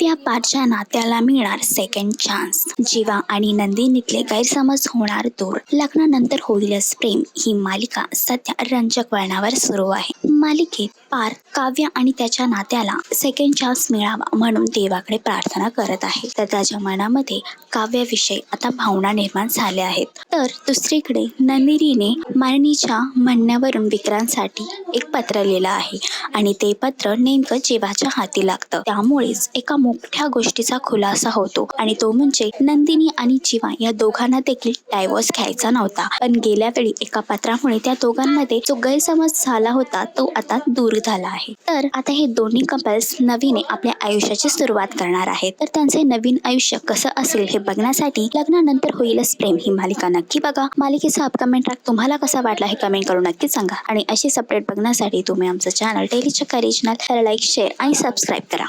काव्या पारच्या नात्याला मिळणार second chance जीवा आणि नंदिनीतले गैरसमज होणार दूर. लग्नानंतर होईलच प्रेम. ही मालिका सध्या रंजक वळणावर सुरू आहे. मालिकेत पार काव्य आणि त्याच्या नात्याला सेकंड चान्स मिळावा म्हणून देवाकडे प्रार्थना करत आहे. तर त्याच्या मनामध्ये काव्याविषयी आता भावना निर्माण झाल्या आहेत. तर दुसरीकडे नंदिनीने मारणीच्या म्हणण्यावरून विक्रांतसाठी एक पत्र लिहिलं आहे आणि ते पत्र नेमकं जीवाच्या हाती लागतं. त्यामुळेच एका मोठ्या गोष्टीचा खुलासा होतो आणि तो म्हणजे नंदिनी आणि जीवा या दोघांना देखील डायव्हर्स घ्यायचा नव्हता. पण गेल्या वेळी एका पत्रामुळे त्या दोघांमध्ये जो गैरसमज झाला होता तो आता दूर झाला आहे. तर आता हे दोन्ही कपल्स नवीन आपल्या आयुष्याची सुरुवात करणार आहेत. तर त्यांचे नवीन आयुष्य कसं असेल हे बघण्यासाठी लग्नानंतर होईलच प्रेम. ही मालिका नक्की बघा. मालिकेचा अपकमेंट ट्रॅक तुम्हाला कसा वाटला हे कमेंट करून नक्की सांगा. आणि अशीच अपडेट बघण्यासाठी तुम्ही आमचं channel daily Chakka regional like share आणि सबस्क्राईब करा.